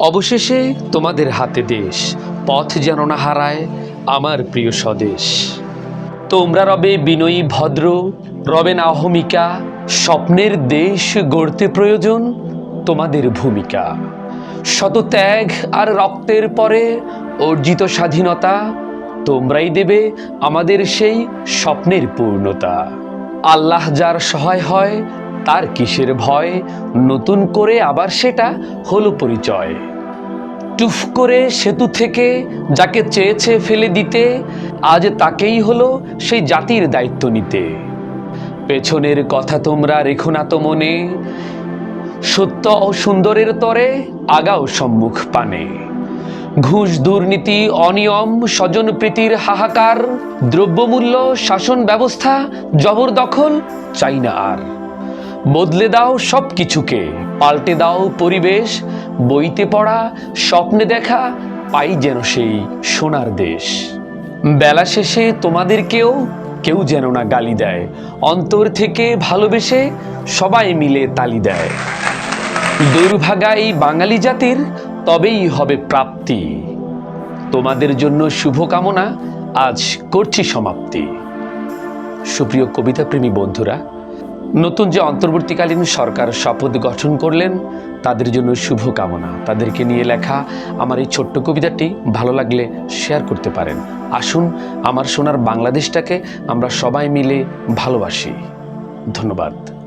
অবশেষে তোমাদের হাতে দেশ, পথ যেন না হারায় আমার প্রিয় স্বদেশ। তোমরা রবে বিনয়ী ভদ্র, রবে আহমিকা স্বপ্নের দেশ গড়তে প্রয়োজন তোমাদের ভূমিকা। শত ত্যাগ আর রক্তের পরে অর্জিত স্বাধীনতা তোমরাই দেবে আমাদের সেই স্বপ্নের পূর্ণতা। আল্লাহ যার সহায় হয়, তার কিসের ভয়? নতুন করে আবার সেটা হলো পরিচয়। টুফ করে সেতু থেকে যাকে চেয়েছে ফেলে দিতে, আজ তাকেই হলো সেই জাতির দায়িত্ব নিতে। পেছনের কথা তোমরা রেখো না তো মনে, সত্য ও সুন্দরের তরে আগাও সম্মুখ পানে। ঘুষ দুর্নীতি, অনিয়ম স্বজনপ্রীতির হাহাকার, দ্রব্যমূল্য, শাসন ব্যবস্থা জবরদখল চাই না আর। বদলে দাও সব কিছুকে পাল্টে দাও পরিবেশ, বইতে পড়া, স্বপ্নে দেখা, পাই যেন সেই সোনার দেশ। বেলা শেষে তোমাদেরকেও কেউ যেন না গালি দেয়, অন্তর থেকে ভালোবেসে সবাই মিলে তালি দেয়। দুর্ভাগা এই বাঙালি জাতির তবেই হবে প্রাপ্তি। তোমাদের জন্য শুভকামনা, আজ করছি সমাপ্তি। সুপ্রিয় কবিতাপ্রেমী বন্ধুরা নতুন যে অন্তর্বর্তীকালীন সরকার শপথ গঠন করলেন, তাদের জন্য শুভকামনা। তাদেরকে নিয়ে লেখা আমার এই ছোট্ট কবিতাটি ভালো লাগলে শেয়ার করতে পারেন। আসুন, আমার সোনার বাংলাদেশটাকে আমরা সবাই মিলে ভালোবাসি। ধন্যবাদ।